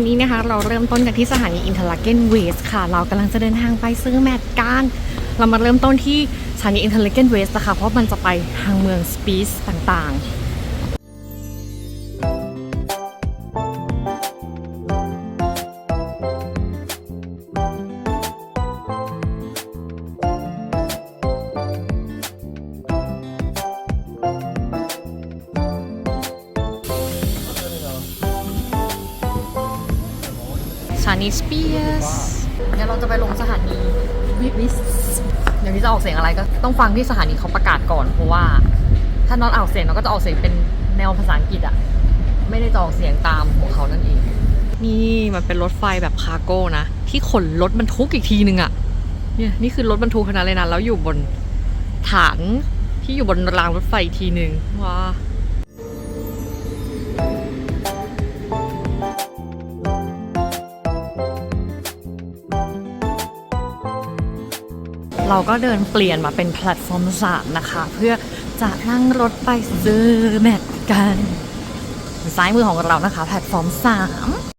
วันนี้นะคะเราเริ่มต้นกันที่สถานีอินเทอร์ลาเกนเวสค่ะ เรากำลังจะเดินทางไปซื้อแมตกัน เรามาเริ่มต้นที่สถานีอินเทอร์ลาเกนเวสนะคะเพราะมันจะไปทางเมืองสปีสต่างๆ สถานีสปีสงั้นเราจะไปลงสถานีวิสเดี๋ยวที่จะออกเสียงอะไรก็ต้องฟังที่สถานีเขาประกาศก่อนเพราะว่า ถ้าน้องออกเสียงเราก็จะออกเสียงเป็นแนวภาษาอังกฤษอะไม่ได้จะออกเสียงตามของเขานั่นเอง นี่มันเป็นรถไฟแบบคาร์โก้นะ ที่ขนรถบรรทุกอีกทีนึงอะเนี่ยนี่คือรถบรรทุกขนาดเลยนะแล้วอยู่บนฐานที่อยู่บนรางรถไฟอีกทีนึงว้า ก็เดินเปลี่ยนมาเป็นแพลตฟอร์มสามนะคะ เพื่อจะนั่งรถไปซื้อแมทกัน ซ้ายมือของเรานะคะ แพลตฟอร์มสาม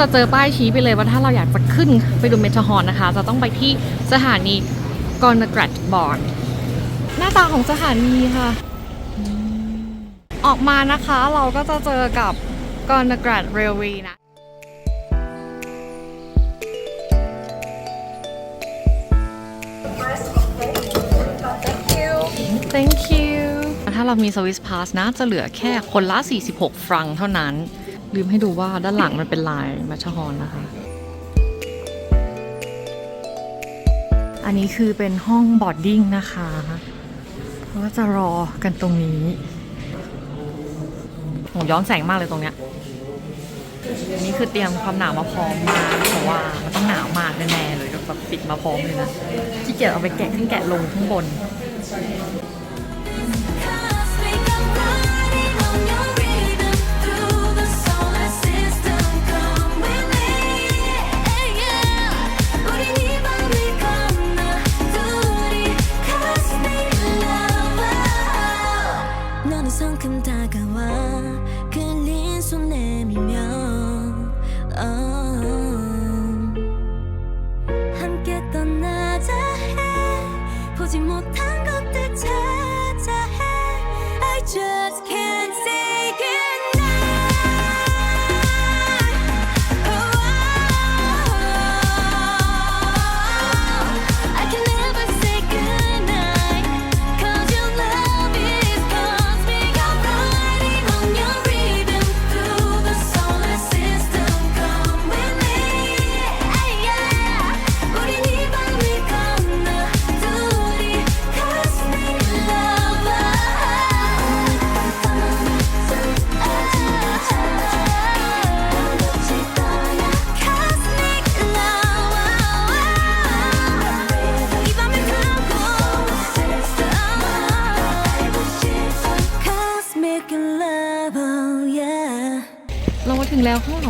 จะเจอป้ายชี้ไปเลยว่าถ้าเราอยากจะขึ้นไปดูเมทฮอนนะคะ จะต้องไปที่สถานีกอนกรัดบอร์ดหน้าตาของสถานีค่ะ ออกมานะคะเราก็จะเจอกับกอนกรัดเรลวีนะ thank you ถ้าเรามีสวิสพาสนะจะเหลือแค่คนละ 46 ฟรังเท่านั้น ลืมให้ดูว่าด้านหลังมันเป็นลายแมชฮอนนะคะ อันนี้คือเป็นห้องบอร์ดดิ้งนะคะก็จะรอกันตรงนี้โหย้อนแสงมากเลยตรงเนี้ยอันนี้คือเตรียมความหนาวมาพร้อมมาเพราะว่ามันต้องหนาวมากแน่ๆเลยแบบปิดมาพร้อมเลยนะที่เกียจเอาไปแกะขึ้นแกะลงข้างบน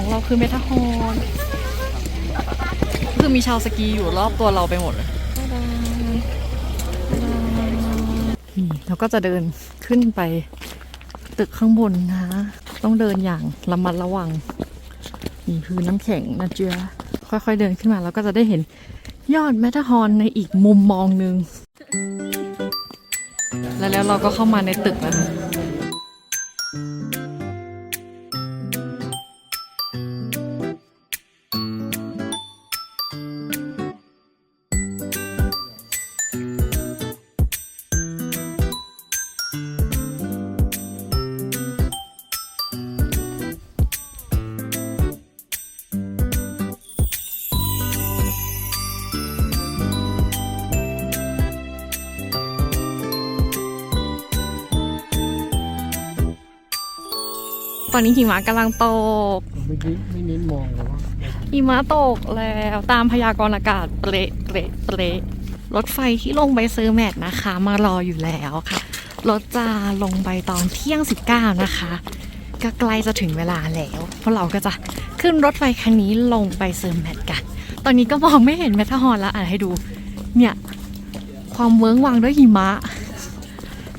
ของเราคือเมทาฮอนคือมีชาวสกีอยู่รอบตัวเราไปหมดเลยนี่เราก็จะเดินขึ้นไปตึกข้างบนนะ ต้องเดินอย่างระมัดระวัง นี่คือน้ำแข็งนะเจือค่อยๆเดินขึ้นมาแล้วก็จะได้เห็นยอดแมทฮอนในอีกมุมมองหนึ่งแล้วแล้วเราก็เข้ามาในตึกแล้วนะ อนนี้หิมะกำลังตก ไม่ได้ไม่เน้นมองหรอว่าหิมะตกแล้วตามพยากรณ์อากาศเปรย์เปรย์เปรย์รถไฟที่ลงไปซื้อแมทนะคะ มารออยู่แล้วค่ะ รถจะลงไปตอนเที่ยง 19 นะคะ ก็ใกล้จะถึงเวลาแล้วเพราะเราก็จะขึ้นรถไฟคันนี้ลงไปซื้อแมทกัน ตอนนี้ก็มองไม่เห็นแมทฮอนแล้วอ่านให้ดู เนี่ย ความเวิ้งวางด้วยหิมะ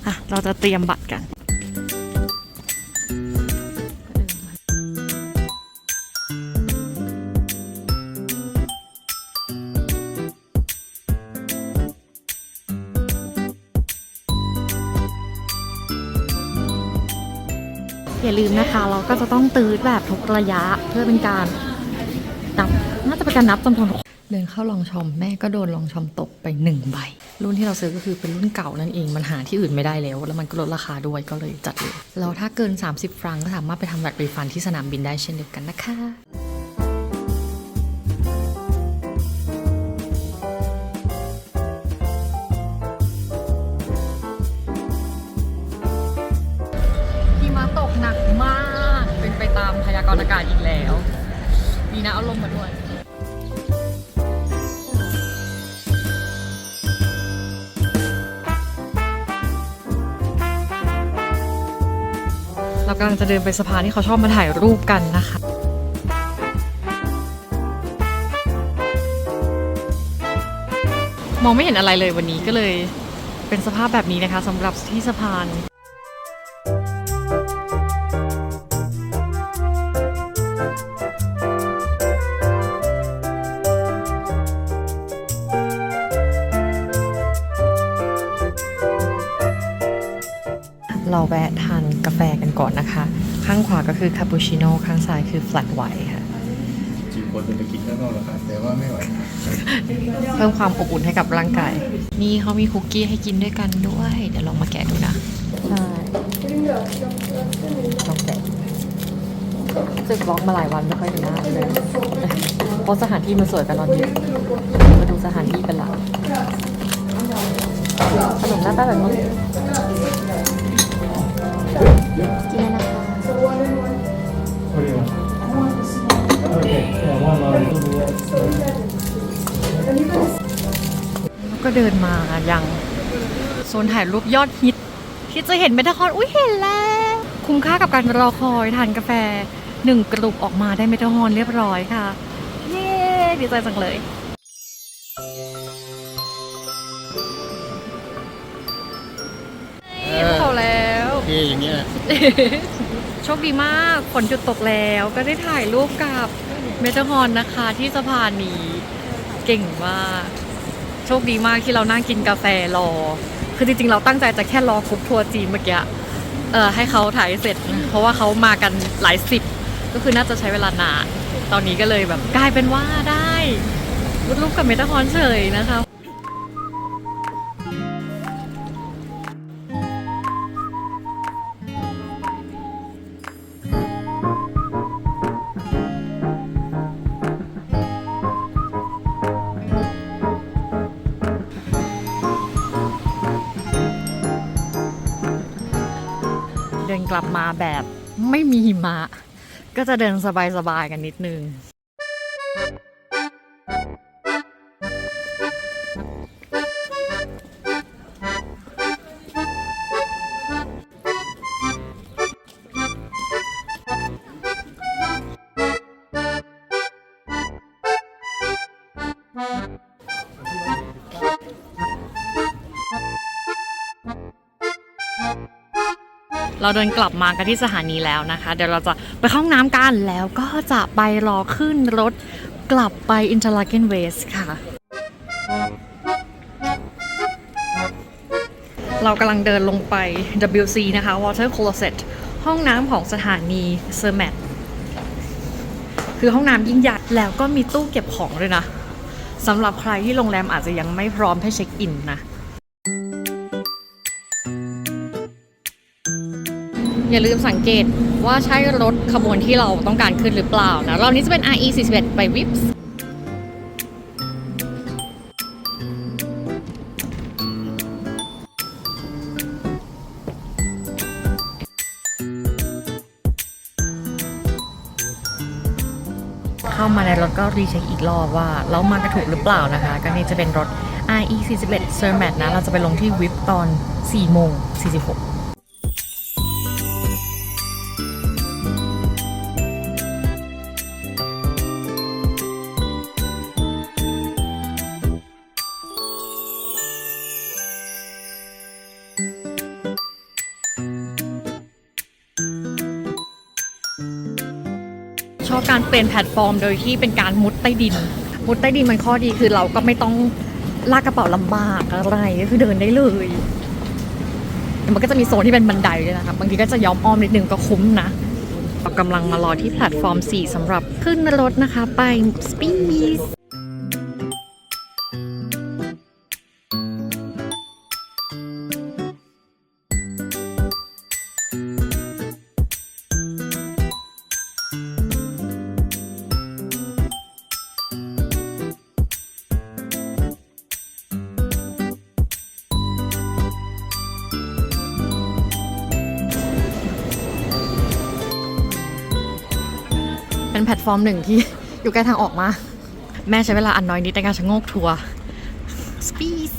อะเราจะเตรียมบัตรกัน อย่าลืมนะคะ เราก็จะต้องตื้อแบบทุกระยะเพื่อเป็นการนับน่าจะเป็นการนับจำนวนเดินเข้าลองชมแม่ก็โดนลองชมตกไปหนึ่งใบ รุ่นที่เราซื้อก็คือเป็นรุ่นเก่านั่นเอง มันหาที่อื่นไม่ได้แล้ว แล้วมันก็ลดราคาด้วยก็เลยจัดเลยแล้วถ้าเกิน 30 ฟรังก็สามารถไปทำแบบรีฟันที่สนามบินได้เช่นเดียวกันนะคะ กรณ์อากาศอีกแล้ว มีนะเอาลมมาด้วย เรากำลังจะเดินไปสะพานที่เขาชอบมาถ่ายรูปกันนะคะ มองไม่เห็นอะไรเลยวันนี้ก็เลยเป็นสภาพแบบนี้นะคะสำหรับที่สะพาน เราแวะทานกาแฟกันก่อนนะคะ ข้างขวาก็คือคาปูชิโน่ข้างซ้ายคือฟลัตไวท์ค่ะจีบคนจะไปกินข้างนอกแล้วครับแต่ว่าไม่ไหวเพิ่มความอบอุ่นให้กับร่างกายนี่เขามีคุกกี้ให้กินด้วยกันด้วยเดี๋ยวลองมาแกะดูนะใช่ลองแกะรู้สึกบล็อกมาหลายวันไม่ค่อยเห็นหน้าเลยเพราะสถานที่มันสวยกันตอนนี้มาดูสถานที่เป็นหลักขนมหน้าตาแบบนี้ กินแล้วนะคะ ก็เดินมายังโซนถ่ายรูปยอดฮิต ที่จะเห็นเมทาคอนอุ้ยเห็นแล้ว คุ้มค่ากับการรอคอยทานกาแฟหนึ่งกลุ่มออกมาได้เมทาคอนเรียบร้อยค่ะ เย้ดีใจจังเลยเออพอแล้ว เทอย่างเงี้ยโชคดีมากฝนหยุดตกแล้วก็ได้ถ่ายรูปกับเมทาฮอนนะคะที่สะพานนี้เก่งมากโชคดีมากที่เรานั่งกินกาแฟรอ คือจริงๆเราตั้งใจจะแค่รอกรุ๊ปทัวร์จีนเมื่อกี้เออให้เขาถ่ายเสร็จ เพราะว่าเขามากันหลายสิบ ก็คือน่าจะใช้เวลานาน ตอนนี้ก็เลยแบบกลายเป็นว่าได้รูปกับเมทาฮอนเฉยนะคะ กลับมาแบบไม่มีหิมะ ก็จะเดินสบายๆกันนิดนึง เราเดินกลับมากันที่สถานีแล้วนะคะ เดี๋ยวเราจะไปห้องน้ำกันแล้วก็จะไปรอขึ้นรถกลับไป Interlaken West ค่ะ เรากำลังเดินลงไป WC นะคะ Water Closet ห้องน้ำของสถานี s e r m a t คือห้องน้ำยิ่งใหญ่แล้วก็มีตู้เก็บของด้วยนะสำหรับใครที่โรงแรมอาจจะยังไม่พร้อมให้เช็คอินนะ อย่าลืมสังเกตว่าใช่รถขบวนที่เราต้องการขึ้นหรือเปล่านะรอบนี้จะเป็น RE 41ไป Vips เข้ามาในรถก็รีเช็คอีกรอบว่าเรามากระถูกหรือเปล่านะคะก็นี่จะเป็นรถ RE 41 s e r m a t นะ เราจะไปลงที่ Vip ตอน 4 โมง 46 เปลี่ยนแพลตฟอร์มโดยที่เป็นการมุดใต้ดิน มุดใต้ดินมันข้อดีคือเราก็ไม่ต้องลากกระเป๋าลำบากอะไรก็คือเดินได้เลยมันก็จะมีโซนที่เป็นบันไดด้วยนะคะบางทีก็จะย้อมอ้อมนิดนึงก็คุ้มนะเรากำลังมารอที่แพลตฟอร์ม 4สำหรับขึ้นรถนะคะ ไปสปีน พลตฟอร์มหนึ่งที่อยู่ใกล้ทางออกมาแม่ใช้เวลาอันน้อยนิดในการชะโงกทัวร์ Speed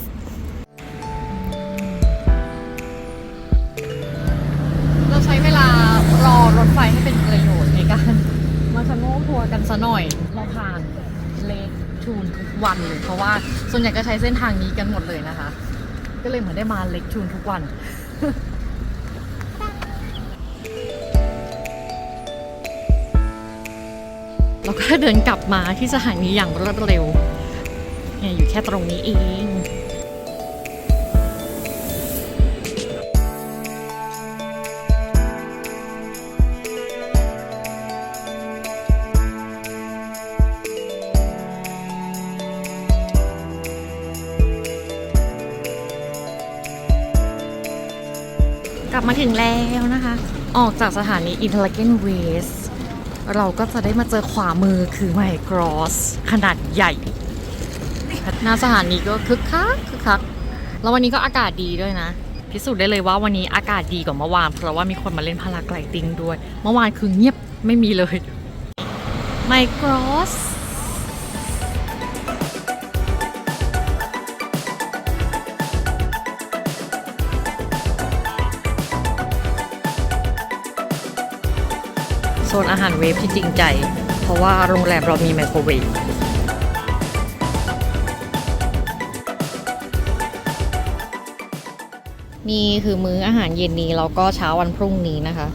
เราใช้เวลารอรถไฟให้เป็นประโยชน์ในการ มาชะโงกทัวร์กันซะหน่อย เราผ่านเลคทูนทุกวันเลยเพราะว่าส่วนใหญ่ก็ใช้เส้นทางนี้กันหมดเลยนะคะ ก็เลยเหมือนได้มาเลคทูนทุกวัน เราก็เดินกลับมาที่สถานีอย่างรวดเร็วเนี่ยอยู่แค่ตรงนี้เองกลับมาถึงแล้วนะคะ ออกจากสถานี Intelligent West เราก็จะได้มาเจอขวามือคือไมโครสขนาดใหญ่หน้าสถานีก็คึกคักคึกคักแล้ววันนี้ก็อากาศดีด้วยนะ พิสูจน์ได้เลยว่าวันนี้อากาศดีกว่าเมื่อวาน เพราะว่ามีคนมาเล่นพาราไกลติงด้วย เมื่อวานคือเงียบไม่มีเลยไมโครส โซนอาหารเวฟที่จริงใจ เพราะว่าโรงแรมเรามีไมโครเวฟนี่คือมื้ออาหารเย็นนี้แล้วก็เช้าวันพรุ่งนี้นะคะ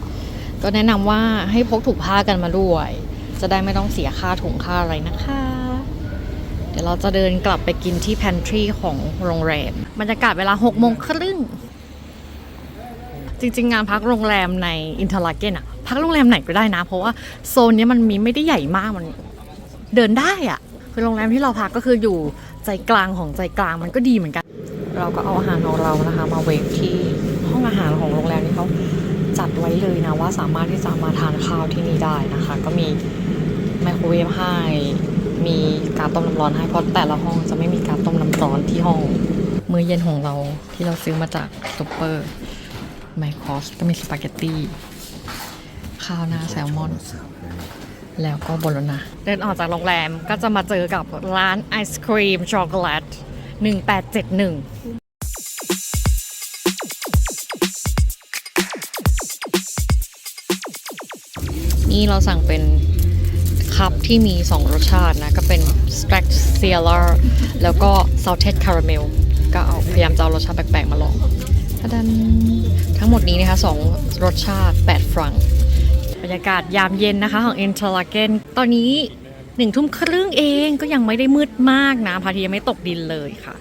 ก็แนะนำว่าให้พกถุงผ้ากันมาด้วย จะได้ไม่ต้องเสียค่าถุงค่าอะไรนะคะ เดี๋ยวเราจะเดินกลับไปกินที่ pantry ของโรงแรมบรรยากาศเวลา6โมงครึ่ง จริง ๆ งานพักโรงแรมในอินเทอร์ลาเกนอะพักโรงแรมไหนก็ได้นะ เพราะว่าโซนนี้มันมีไม่ได้ใหญ่มากมันเดินได้อะคือโรงแรมที่เราพักก็คืออยู่ใจกลางของใจกลางมันก็ดีเหมือนกัน เราก็เอาอาหารของเรานะคะ มาเวฟที่ห้องอาหารของโรงแรมที่เขาจัดไว้เลยนะว่าสามารถที่จะมาทานข้าวที่นี่ได้นะคะ ก็มีไมโครเวฟให้มีการต้มน้ำร้อนให้เพราะแต่ละห้องจะไม่มีการต้มน้ำร้อนที่ห้อง มื้อเย็นของเราที่เราซื้อมาจากซูเปอร์ ไมคอสก็มีสปาเกตตี้ข้าวหน้าแซลมอน แล้วก็โบโลนาเดินออกจากโรงแรมก็จะมาเจอกับร้านไอศครีมช็อกโกแลต1871นี่เราสั่งเป็นคัพที่มี 2 รสชาตินะ ก็เป็น s t r a c t c e l a r แล้วก็ salted caramel ก็เอาพยายามจะเอารสชาติแปลกๆมาลองทะดัน ทั้งหมดนี้นะคะสองรสชาติ 8 ฟรังบรรยากาศยามเย็นนะคะของ i n t e r l a k e n ตอนนี้หนึ่งทุ่มครึ่งเองก็ยังไม่ได้มืดมากนะพระอาทิตย์ยังไม่ตกดินเลยค่ะ